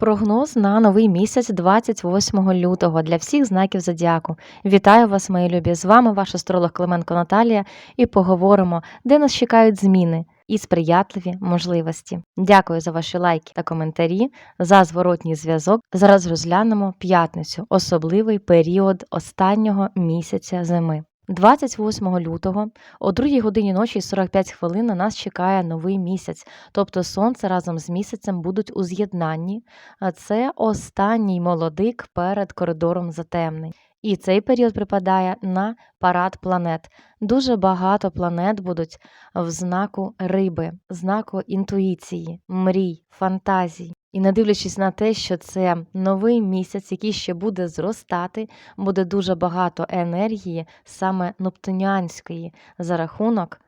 Прогноз на новий місяць 28 лютого для всіх знаків зодіаку. Вітаю вас, мої любі! З вами ваш астролог Клименко Наталія, і поговоримо, де нас чекають зміни і сприятливі можливості. Дякую за ваші лайки та коментарі, за зворотній зв'язок. Зараз розглянемо п'ятницю, особливий період останнього місяця зими. 28 лютого о 2 годині ночі 45 хвилин на нас чекає новий місяць, тобто сонце разом з місяцем будуть у з'єднанні. А це останній молодик перед коридором затемнень. І цей період припадає на парад планет. Дуже багато планет будуть в знаку риби, знаку інтуїції, мрій, фантазій. І не дивлячись на те, що це новий місяць, який ще буде зростати, буде дуже багато енергії, саме нептуніанської, за рахунок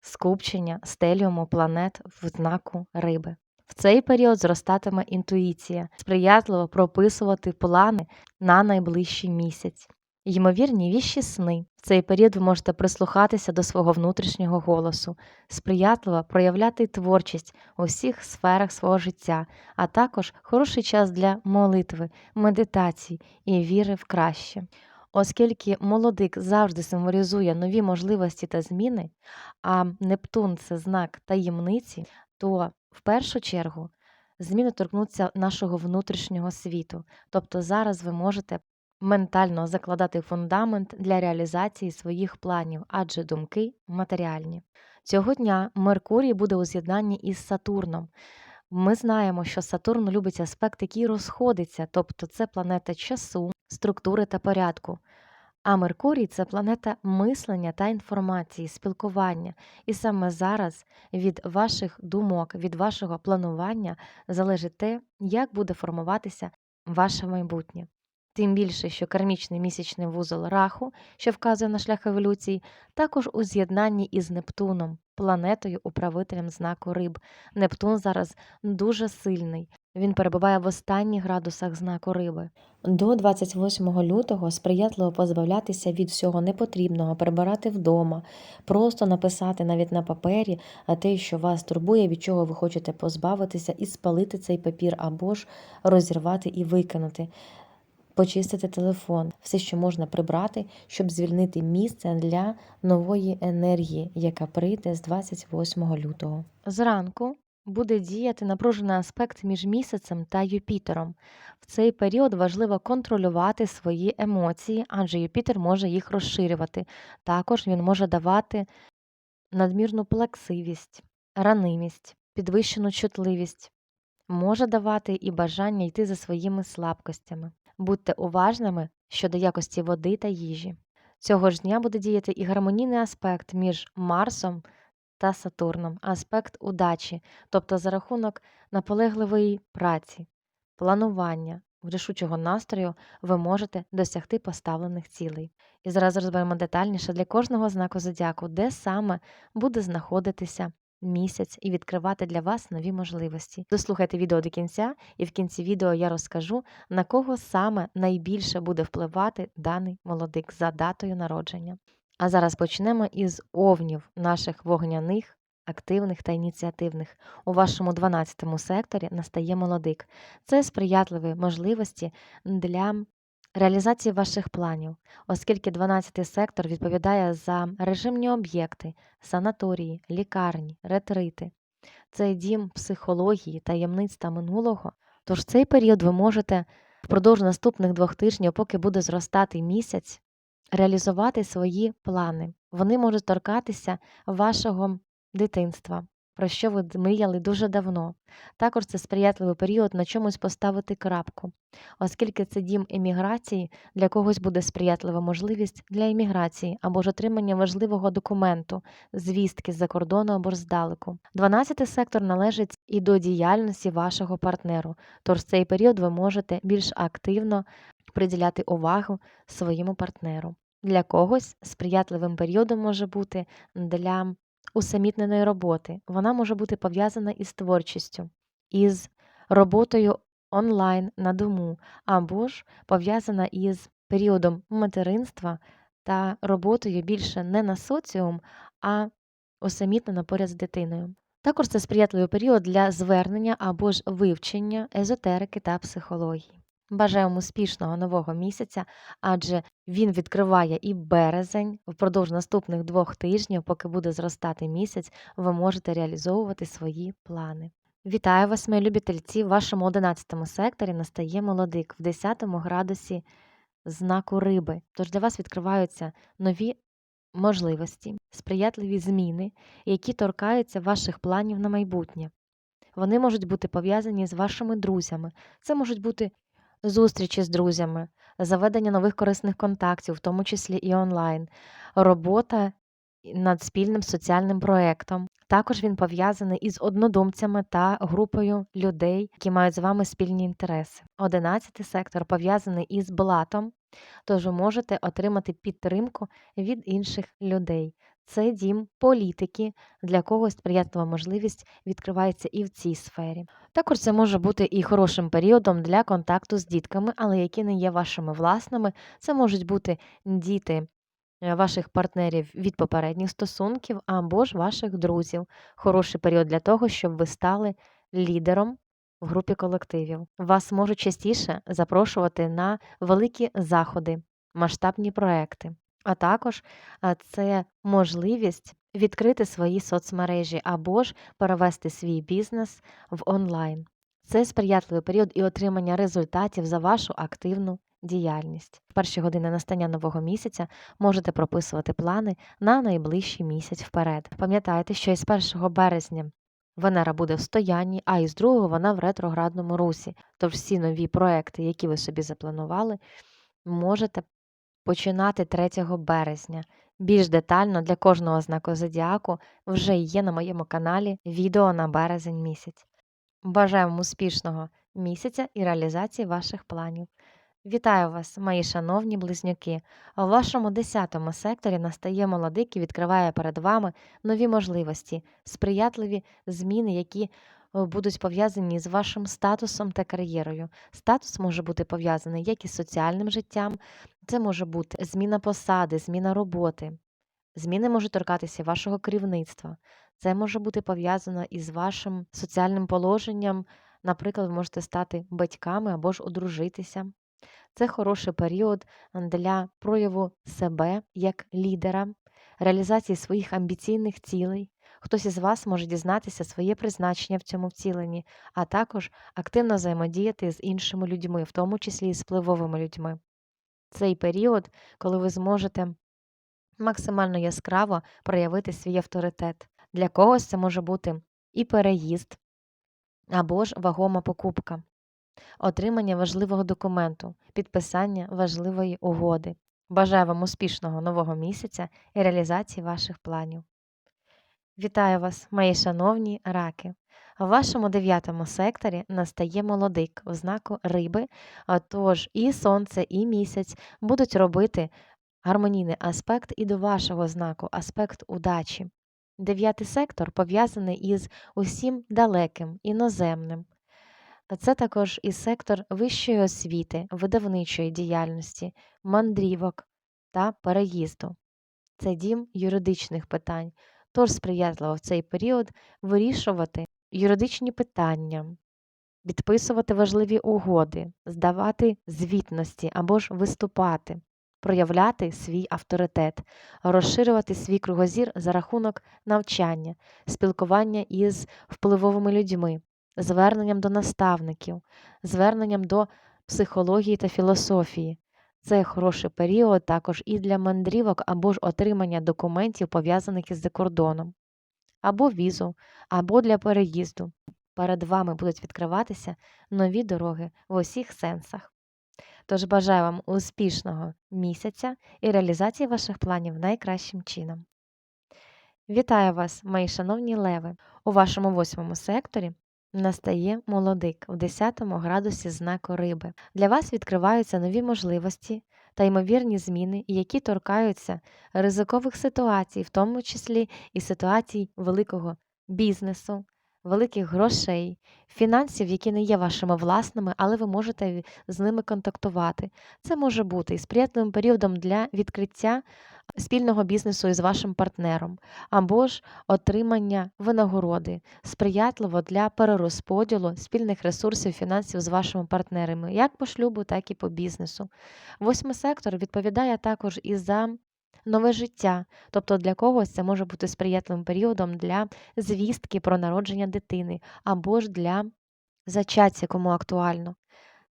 скупчення стеліуму планет в знаку риби. В цей період зростатиме інтуїція, сприятливо прописувати плани на найближчий місяць. Ймовірні віщі сни. В цей період ви можете прислухатися до свого внутрішнього голосу, сприятливо проявляти творчість у всіх сферах свого життя, а також хороший час для молитви, медитацій і віри в краще. Оскільки молодик завжди символізує нові можливості та зміни, а Нептун це знак таємниці, то в першу чергу зміни торкнуться нашого внутрішнього світу. Тобто зараз ви можете ментально закладати фундамент для реалізації своїх планів, адже думки матеріальні. Цього дня Меркурій буде у з'єднанні із Сатурном. Ми знаємо, що Сатурн любить аспект, який розходиться, тобто це планета часу, структури та порядку. А Меркурій це планета мислення та інформації, спілкування. І саме зараз від ваших думок, від вашого планування залежить те, як буде формуватися ваше майбутнє. Тим більше, що кармічний місячний вузол раху, що вказує на шлях еволюції, також у з'єднанні із Нептуном, планетою управителем знаку риб. Нептун зараз дуже сильний. Він перебуває в останніх градусах знаку риби. До 28 лютого сприятливо позбавлятися від всього непотрібного, прибирати вдома, просто написати навіть на папері те, що вас турбує, від чого ви хочете позбавитися, і спалити цей папір або ж розірвати і викинути почистити телефон, все, що можна прибрати, щоб звільнити місце для нової енергії, яка прийде з 28 лютого. Зранку буде діяти напружений аспект між місяцем та Юпітером. В цей період важливо контролювати свої емоції, адже Юпітер може їх розширювати. Також він може давати надмірну плаксивість, ранимість, підвищену чутливість, може давати і бажання йти за своїми слабкостями. Будьте уважними щодо якості води та їжі. Цього ж дня буде діяти і гармонійний аспект між Марсом та Сатурном, аспект удачі, тобто за рахунок наполегливої праці, планування, рішучого настрою ви можете досягти поставлених цілей. І зараз розберемо детальніше для кожного знаку зодіаку, де саме буде знаходитися місяць і відкривати для вас нові можливості. Дослухайте відео до кінця, і в кінці відео я розкажу, на кого саме найбільше буде впливати даний молодик за датою народження. А зараз почнемо із овнів наших вогняних. Активних та ініціативних у вашому 12 секторі настає молодик. Це сприятливі можливості для реалізації ваших планів, оскільки 12 сектор відповідає за режимні об'єкти, санаторії, лікарні, ретрити. Це дім психології, таємниць та минулого. Тож цей період ви можете впродовж наступних двох тижнів, поки буде зростати місяць, реалізувати свої плани. Вони можуть торкатися вашого дитинства, про що ви мріяли дуже давно. Також це сприятливий період на чомусь поставити крапку, оскільки це дім еміграції, для когось буде сприятлива можливість для еміграції або ж отримання важливого документу, звістки з-за кордону або ж здалеку. 12 сектор належить і до діяльності вашого партнеру, тож цей період ви можете більш активно приділяти увагу своєму партнеру. Для когось сприятливим періодом може бути для усамітненої роботи. Вона може бути пов'язана із творчістю, із роботою онлайн на дому, або ж пов'язана із періодом материнства та роботою більше не на соціум, а усамітнено поряд з дитиною. Також це сприятливий період для звернення або ж вивчення езотерики та психології. Бажаю вам успішного нового місяця, адже він відкриває і березень. Впродовж наступних двох тижнів, поки буде зростати місяць, ви можете реалізовувати свої плани. Вітаю вас, мої любі тельці! В вашому 11 секторі настає молодик в 10 градусі знаку риби. Тож для вас відкриваються нові можливості, сприятливі зміни, які торкаються ваших планів на майбутнє. Вони можуть бути пов'язані з вашими друзями. Це можуть бути зустрічі з друзями, заведення нових корисних контактів, в тому числі і онлайн, робота над спільним соціальним проєктом. Також він пов'язаний із однодумцями та групою людей, які мають з вами спільні інтереси. Одинадцятий сектор пов'язаний із блатом, тож ви можете отримати підтримку від інших людей. Це дім політики, для когось сприятлива можливість відкривається і в цій сфері. Також це може бути і хорошим періодом для контакту з дітками, але які не є вашими власними. Це можуть бути діти е, ваших партнерів від попередніх стосунків або ж ваших друзів. Хороший період для того, щоб ви стали лідером в групі колективів. Вас можуть частіше запрошувати на великі заходи, масштабні проекти. А також це можливість відкрити свої соцмережі або ж перевести свій бізнес в онлайн. Це сприятливий період і отримання результатів за вашу активну діяльність. В перші години настання нового місяця можете прописувати плани на найближчий місяць вперед. Пам'ятайте, що із 1 березня Венера буде в стоянні, а із 2 вона в ретроградному русі. Тож всі нові проекти, які ви собі запланували, можете починати 3 березня. Більш детально для кожного знаку зодіаку вже є на моєму каналі відео на березень місяць. Бажаю вам успішного місяця і реалізації ваших планів. Вітаю вас, мої шановні близнюки! У вашому 10 секторі настає молодик і відкриває перед вами нові можливості, сприятливі зміни, які будуть пов'язані з вашим статусом та кар'єрою. Статус може бути пов'язаний як із соціальним життям, це може бути зміна посади, зміна роботи. Зміни можуть торкатися вашого керівництва. Це може бути пов'язано із вашим соціальним положенням. Наприклад, ви можете стати батьками або ж одружитися. Це хороший період для прояву себе як лідера, реалізації своїх амбіційних цілей. Хтось із вас може дізнатися своє призначення в цьому вціленні, а також активно взаємодіяти з іншими людьми, в тому числі і з впливовими людьми. Цей період, коли ви зможете максимально яскраво проявити свій авторитет. Для когось це може бути і переїзд, або ж вагома покупка, отримання важливого документу, підписання важливої угоди. Бажаю вам успішного нового місяця і реалізації ваших планів. Вітаю вас, мої шановні раки! В вашому дев'ятому секторі настає молодик в знаку риби, тож і сонце, і місяць будуть робити гармонійний аспект і до вашого знаку, аспект удачі. Дев'ятий сектор пов'язаний із усім далеким, іноземним. Це також і сектор вищої освіти, видавничої діяльності, мандрівок та переїзду. Це дім юридичних питань, тож сприятливо в цей період вирішувати юридичні питання, підписувати важливі угоди, здавати звітності або ж виступати, проявляти свій авторитет, розширювати свій кругозір за рахунок навчання, спілкування із впливовими людьми, зверненням до наставників, зверненням до психології та філософії. Це хороший період також і для мандрівок або ж отримання документів, пов'язаних із закордоном, або візу, або для переїзду. Перед вами будуть відкриватися нові дороги в усіх сенсах. Тож бажаю вам успішного місяця і реалізації ваших планів найкращим чином. Вітаю вас, мої шановні леви! У вашому восьмому секторі настає молодик в 10 градусі знаку риби. Для вас відкриваються нові можливості та ймовірні зміни, які торкаються ризикових ситуацій, в тому числі і ситуацій великого бізнесу, великих грошей, фінансів, які не є вашими власними, але ви можете з ними контактувати. Це може бути і сприятливим періодом для відкриття спільного бізнесу із вашим партнером, або ж отримання винагороди, сприятливо для перерозподілу спільних ресурсів фінансів з вашими партнерами, як по шлюбу, так і по бізнесу. Восьмий сектор відповідає також і за нове життя, тобто для когось це може бути сприятливим періодом для звістки про народження дитини, або ж для зачаття, кому актуально.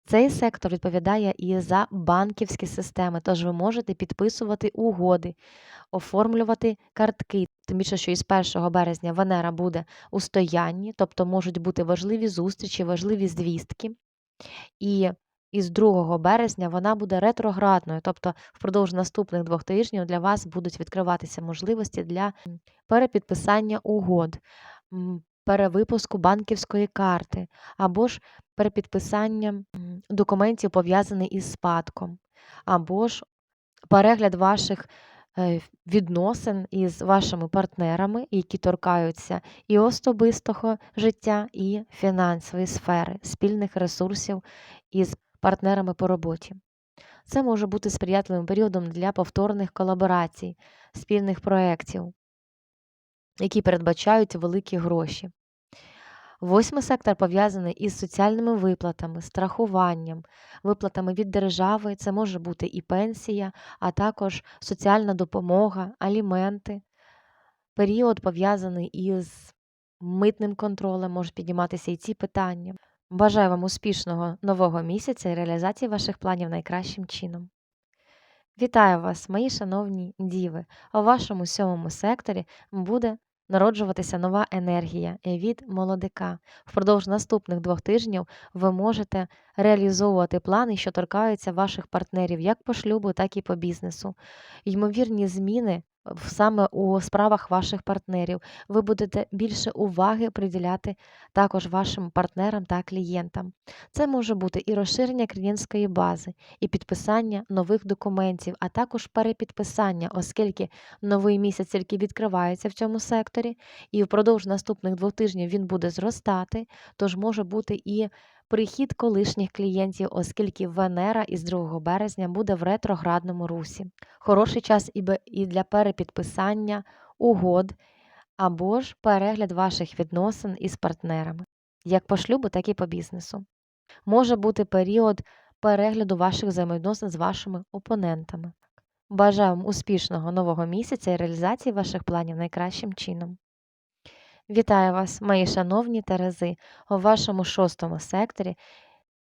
Цей сектор відповідає і за банківські системи, тож ви можете підписувати угоди, оформлювати картки. Тим більше, що із 1 березня Венера буде у стоянні, тобто можуть бути важливі зустрічі, важливі звістки. І із 2 березня вона буде ретроградною, тобто впродовж наступних двох тижнів для вас будуть відкриватися можливості для перепідписання угод, перевипуску банківської карти, або ж перепідписання документів, пов'язаних із спадком, або ж перегляд ваших е, відносин із вашими партнерами, які торкаються і особистого життя, і фінансової сфери, спільних ресурсів із партнерами по роботі. Це може бути сприятливим періодом для повторних колаборацій, спільних проєктів, які передбачають великі гроші. Восьмий сектор пов'язаний із соціальними виплатами, страхуванням, виплатами від держави. Це може бути і пенсія, а також соціальна допомога, аліменти. Період пов'язаний із митним контролем, можуть підніматися і ці питання. Бажаю вам успішного нового місяця і реалізації ваших планів найкращим чином. Вітаю вас, мої шановні діви! У вашому сьомому секторі буде народжуватися нова енергія від молодика. Впродовж наступних двох тижнів ви можете реалізовувати плани, що торкаються ваших партнерів як по шлюбу, так і по бізнесу. Ймовірні зміни саме у справах ваших партнерів. Ви будете більше уваги приділяти також вашим партнерам та клієнтам. Це може бути і розширення клієнтської бази, і підписання нових документів, а також перепідписання, оскільки новий місяць тільки відкривається в цьому секторі, і впродовж наступних двох тижнів він буде зростати, тож може бути і прихід колишніх клієнтів, оскільки Венера із 2 березня буде в ретроградному русі. Хороший час і для перепідписання угод або ж перегляд ваших відносин із партнерами, як по шлюбу, так і по бізнесу. Може бути період перегляду ваших взаємовідносин з вашими опонентами. Бажаю вам успішного нового місяця і реалізації ваших планів найкращим чином. Вітаю вас, мої шановні Терези! У вашому шостому секторі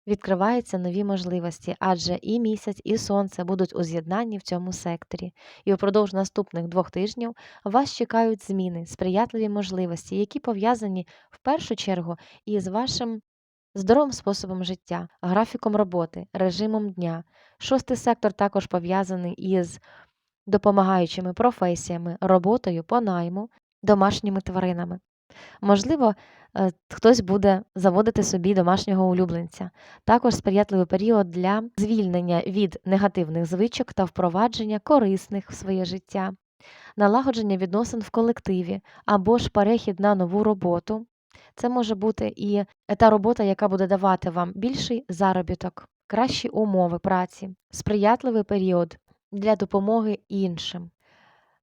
відкриваються нові можливості, адже і місяць, і сонце будуть у з'єднанні в цьому секторі. І упродовж наступних двох тижнів вас чекають зміни, сприятливі можливості, які пов'язані в першу чергу із вашим здоровим способом життя, графіком роботи, режимом дня. Шостий сектор також пов'язаний із допомагаючими професіями, роботою по найму, домашніми тваринами. Можливо, е, хтось буде заводити собі домашнього улюбленця. Також сприятливий період для звільнення від негативних звичок та впровадження корисних в своє життя, налагодження відносин в колективі або ж перехід на нову роботу. Це може бути і та робота, яка буде давати вам більший заробіток, кращі умови праці, сприятливий період для допомоги іншим.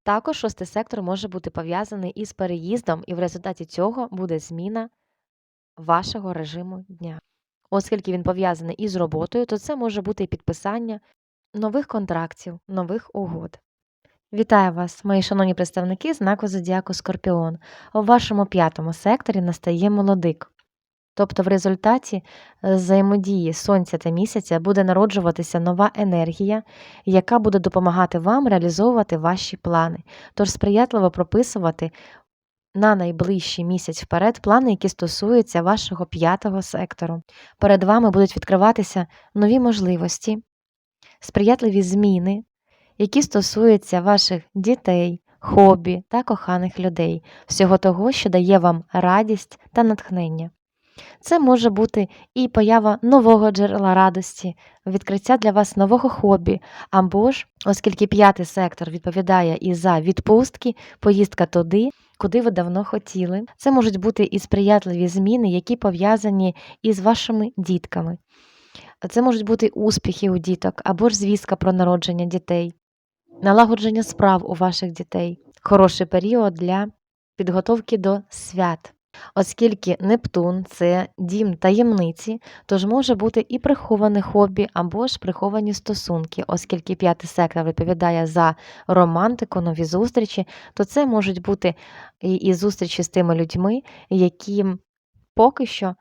Також шостий сектор може бути пов'язаний із переїздом, і в результаті цього буде зміна вашого режиму дня. Оскільки він пов'язаний із роботою, то це може бути і підписання нових контрактів, нових угод. Вітаю вас, мої шановні представники знаку Зодіаку Скорпіон. У вашому п'ятому секторі настає молодик. Тобто в результаті е, взаємодії Сонця та місяця буде народжуватися нова енергія, яка буде допомагати вам реалізовувати ваші плани. Тож сприятливо прописувати на найближчий місяць вперед плани, які стосуються вашого п'ятого сектору. Перед вами будуть відкриватися нові можливості, сприятливі зміни, які стосуються ваших дітей, хобі та коханих людей, всього того, що дає вам радість та натхнення. Це може бути і поява нового джерела радості, відкриття для вас нового хобі, або ж, оскільки п'ятий сектор відповідає і за відпустки, поїздка туди, куди ви давно хотіли. Це можуть бути і сприятливі зміни, які пов'язані із вашими дітками. Це можуть бути успіхи у діток, або ж звістка про народження дітей. налагодження справ у ваших дітей. Хороший період для підготовки до свят. Оскільки Нептун це дім таємниці, тож може бути і приховане хобі або ж приховані стосунки, оскільки п'ятий сектор відповідає за романтику, нові зустрічі, то це можуть бути і, зустрічі з тими людьми, які поки що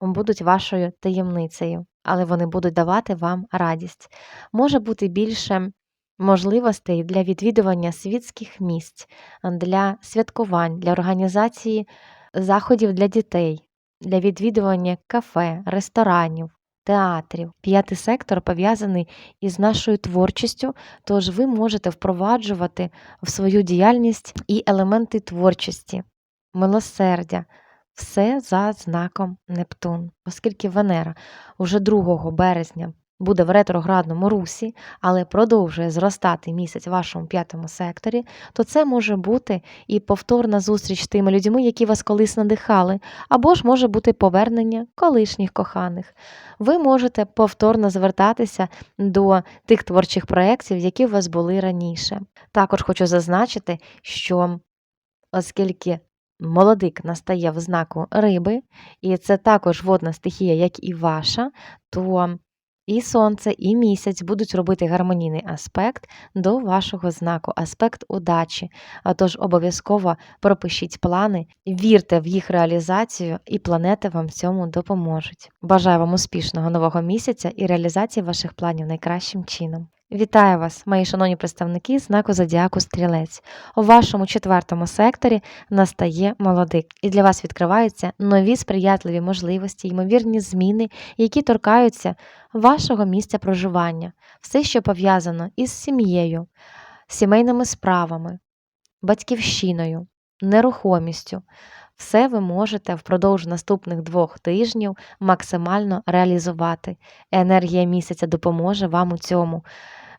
будуть вашою таємницею, але вони будуть давати вам радість. Може бути більше можливостей для відвідування світських місць, для святкувань, для організації заходів для дітей, для відвідування кафе, ресторанів, театрів. П'ятий сектор пов'язаний із нашою творчістю, тож ви можете впроваджувати в свою діяльність і елементи творчості, милосердя. Все за знаком Нептун, оскільки Венера уже 2 березня буде в ретроградному русі, але продовжує зростати місяць в вашому п'ятому секторі, то це може бути і повторна зустріч з тими людьми, які вас колись надихали, або ж може бути повернення колишніх коханих. Ви можете повторно звертатися до тих творчих проєктів, які у вас були раніше. Також хочу зазначити, що оскільки молодик настає в знаку риби, і це також водна стихія, як і ваша, то і сонце, і місяць будуть робити гармонійний аспект до вашого знаку, аспект удачі. Тож обов'язково пропишіть плани, вірте в їх реалізацію, і планети вам в цьому допоможуть. Бажаю вам успішного нового місяця і реалізації ваших планів найкращим чином. Вітаю вас, мої шановні представники знаку Зодіаку Стрілець. У вашому четвертому секторі настає молодик, і для вас відкриваються нові сприятливі можливості, ймовірні зміни, які торкаються вашого місця проживання, все, що пов'язано із сім'єю, сімейними справами, батьківщиною, нерухомістю. Все ви можете впродовж наступних двох тижнів максимально реалізувати. Енергія місяця допоможе вам у цьому.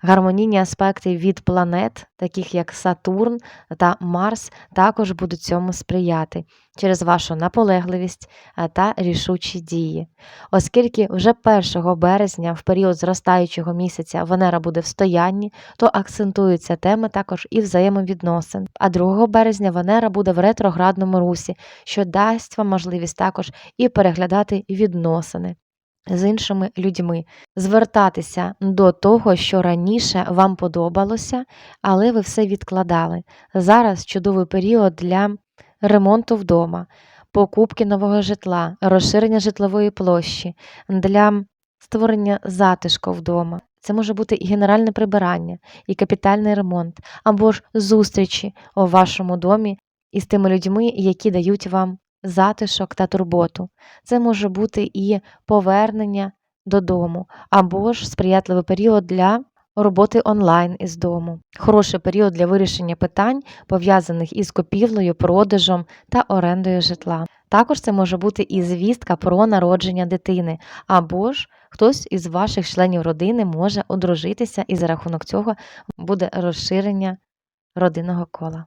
Гармонійні аспекти від планет, таких як Сатурн та Марс, також будуть цьому сприяти через вашу наполегливість та рішучі дії. Оскільки вже 1 березня, в період зростаючого місяця, Венера буде в стоянні, то акцентуються теми також і взаємовідносин. А 2 березня Венера буде в ретроградному русі, що дасть вам можливість також і переглядати відносини з іншими людьми, звертатися до того, що раніше вам подобалося, але ви все відкладали. Зараз чудовий період для ремонту вдома, покупки нового житла, розширення житлової площі, для створення затишку вдома. Це може бути і генеральне прибирання, і капітальний ремонт, або ж зустрічі у вашому домі із тими людьми, які дають вам затишок та турботу. Це може бути і повернення додому, або ж сприятливий період для роботи онлайн із дому. Хороший період для вирішення питань, пов'язаних із купівлею, продажем та орендою житла. Також це може бути і звістка про народження дитини, або ж хтось із ваших членів родини може одружитися, і за рахунок цього буде розширення родинного кола.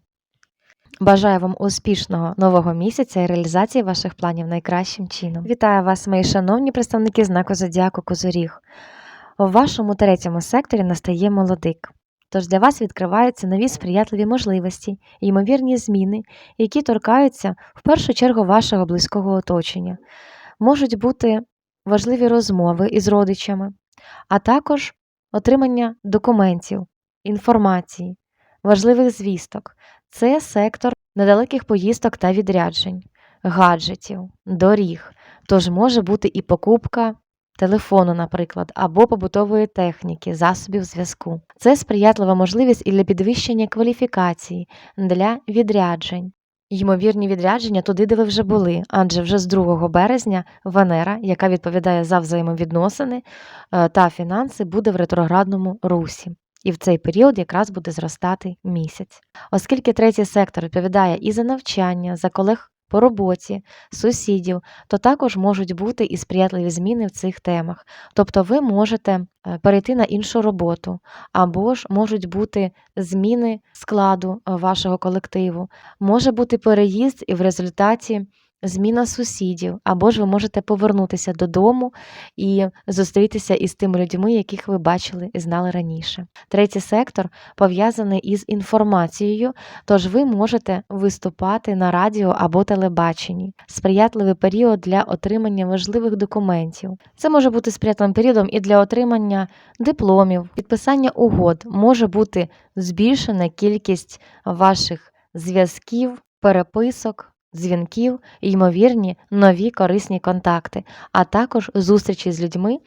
Бажаю вам успішного нового місяця і реалізації ваших планів найкращим чином. Вітаю вас, мої шановні представники знаку Зодіаку Козоріг. У вашому третьому секторі настає молодик. Тож для вас відкриваються нові сприятливі можливості, і ймовірні зміни, які торкаються в першу чергу вашого близького оточення. Можуть бути важливі розмови із родичами, а також отримання документів, інформації, важливих звісток. Це сектор недалеких поїздок та відряджень, гаджетів, доріг. Тож може бути і покупка телефону, наприклад, або побутової техніки, засобів зв'язку. Це сприятлива можливість і для підвищення кваліфікації, для відряджень. Ймовірні відрядження туди, де ви вже були, адже вже з 2 березня Венера, яка відповідає за взаємовідносини е, та фінанси, буде в ретроградному русі. І в цей період якраз буде зростати місяць. Оскільки третій сектор відповідає і за навчання, за колег по роботі, сусідів, то також можуть бути і сприятливі зміни в цих темах. Тобто ви можете е, перейти на іншу роботу, або ж можуть бути зміни складу е, вашого колективу, може бути переїзд, і в результаті зміна сусідів, або ж ви можете повернутися додому і зустрітися із тими людьми, яких ви бачили і знали раніше. Третій сектор пов'язаний із інформацією, тож ви можете виступати на радіо або телебаченні. Сприятливий період для отримання важливих документів. Це може бути сприятливим періодом і для отримання дипломів, підписання угод, може бути збільшена кількість ваших зв'язків, переписок. Дзвінків ймовірні нові корисні контакти, а також зустрічі з людьми,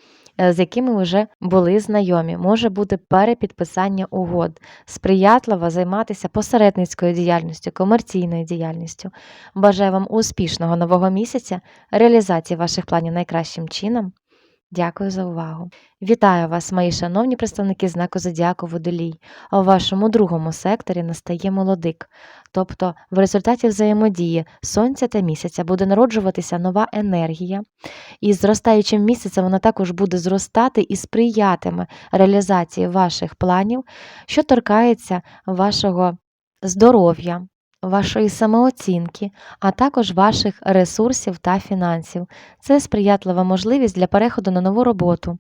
е, з якими вже були знайомі. Може бути перепідписання угод, сприятливо займатися посередницькою діяльністю, комерційною діяльністю. Бажаю вам успішного нового місяця, реалізації ваших планів найкращим чином. Дякую за увагу. Вітаю вас, мої шановні представники знаку Зодіаку Водолій. У вашому другому секторі настає молодик. Тобто, в результаті взаємодії сонця та місяця буде народжуватися нова енергія, і зростаючим місяцем вона також буде зростати і сприятиме реалізації ваших планів, що торкається вашого здоров'я, вашої самооцінки, а також ваших ресурсів та фінансів. Це сприятлива можливість для переходу на нову роботу,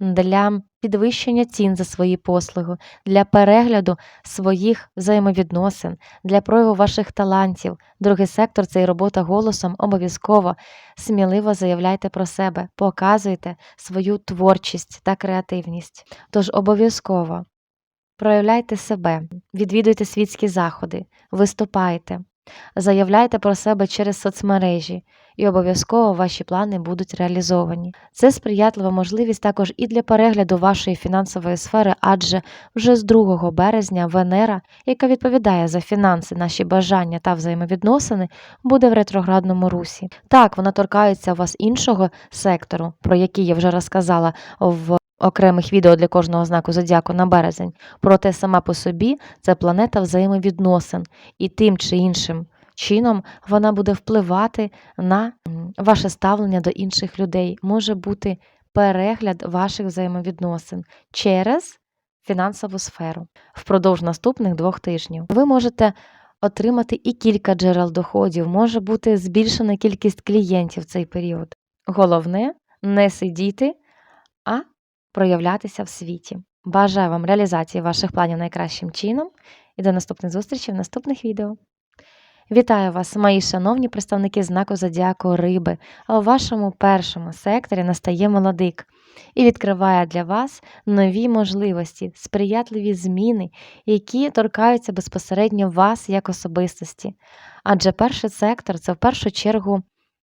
для підвищення цін за свої послуги, для перегляду своїх взаємовідносин, для прояву ваших талантів. Другий сектор це і робота голосом обов'язково. Сміливо заявляйте про себе, показуйте свою творчість та креативність. Тож обов'язково проявляйте себе, відвідуйте світські заходи, виступайте, заявляйте про себе через соцмережі, і обов'язково ваші плани будуть реалізовані. Це сприятлива можливість також і для перегляду вашої фінансової сфери, адже вже з 2 березня Венера, яка відповідає за фінанси, наші бажання та взаємовідносини, буде в ретроградному русі. Так, вона торкається у вас іншого сектору, про який я вже розказала в окремих відео для кожного знаку зодіаку на березень. Проте сама по собі це планета взаємовідносин, і тим чи іншим чином вона буде впливати на ваше ставлення до інших людей. Може бути перегляд ваших взаємовідносин через фінансову сферу впродовж наступних двох тижнів. Ви можете отримати і кілька джерел доходів, може бути збільшена кількість клієнтів в цей період. Головне не сидіти, проявлятися в світі. Бажаю вам реалізації ваших планів найкращим чином і до наступних зустрічей в наступних відео. Вітаю вас, мої шановні представники знаку Зодіаку Риби. А у вашому першому секторі настає молодик і відкриває для вас нові можливості, сприятливі зміни, які торкаються безпосередньо вас як особистості. Адже перший сектор це в першу чергу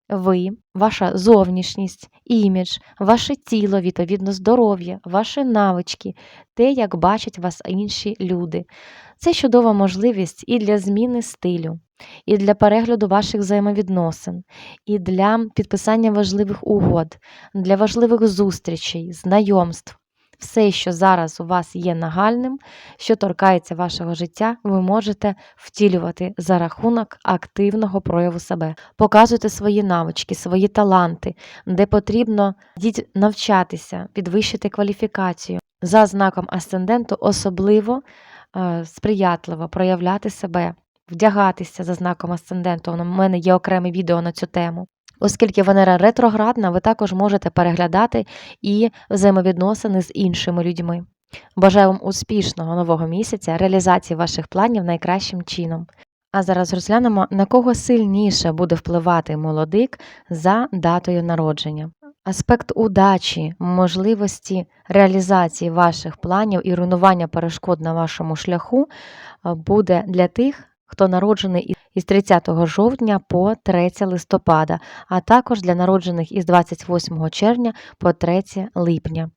ви, ваша зовнішність, імідж, ваше тіло, відповідно, здоров'я, ваші навички, те, як бачать вас інші люди. Це чудова можливість і для зміни стилю, і для перегляду ваших взаємовідносин, і для підписання важливих угод, для важливих зустрічей, знайомств. Все, що зараз у вас є нагальним, що торкається вашого життя, ви можете втілювати за рахунок активного прояву себе. Показуйте свої навички, свої таланти, де потрібно навчатися, підвищити кваліфікацію. За знаком асценденту особливо е, сприятливо проявляти себе, вдягатися за знаком асценденту. У мене є окреме відео на цю тему. Оскільки Венера ретроградна, ви також можете переглядати і взаємовідносини з іншими людьми. Бажаю вам успішного нового місяця, реалізації ваших планів найкращим чином. А зараз розглянемо, на кого сильніше буде впливати молодик за датою народження. Аспект удачі, можливості реалізації ваших планів і руйнування перешкод на вашому шляху буде для тих, хто народжений із- із 30 жовтня по 3 листопада, а також для народжених із 28 червня по 3 липня.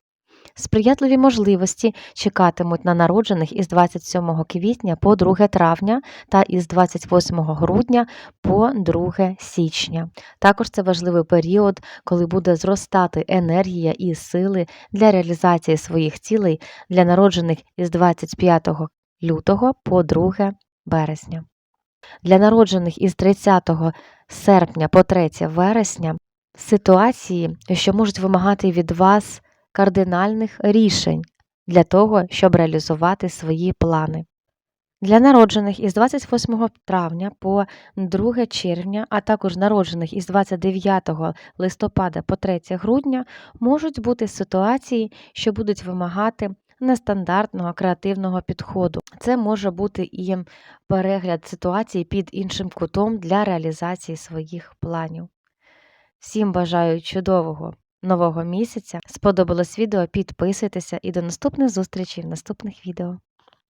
Сприятливі можливості чекатимуть на народжених із 27 квітня по 2 травня та із 28 грудня по 2 січня. Також це важливий період, коли буде зростати енергія і сили для реалізації своїх цілей для народжених із 25 лютого по 2 березня. Для народжених із 30 серпня по 3 вересня ситуації, що можуть вимагати від вас кардинальних рішень для того, щоб реалізувати свої плани. Для народжених із 28 травня по 2 червня, а також народжених із 29 листопада по 3 грудня можуть бути ситуації, що будуть вимагати нестандартного креативного підходу. Це може бути і перегляд ситуації під іншим кутом для реалізації своїх планів. Всім бажаю чудового нового місяця. Сподобалось відео, підписуйтеся і до наступних зустрічей в наступних відео.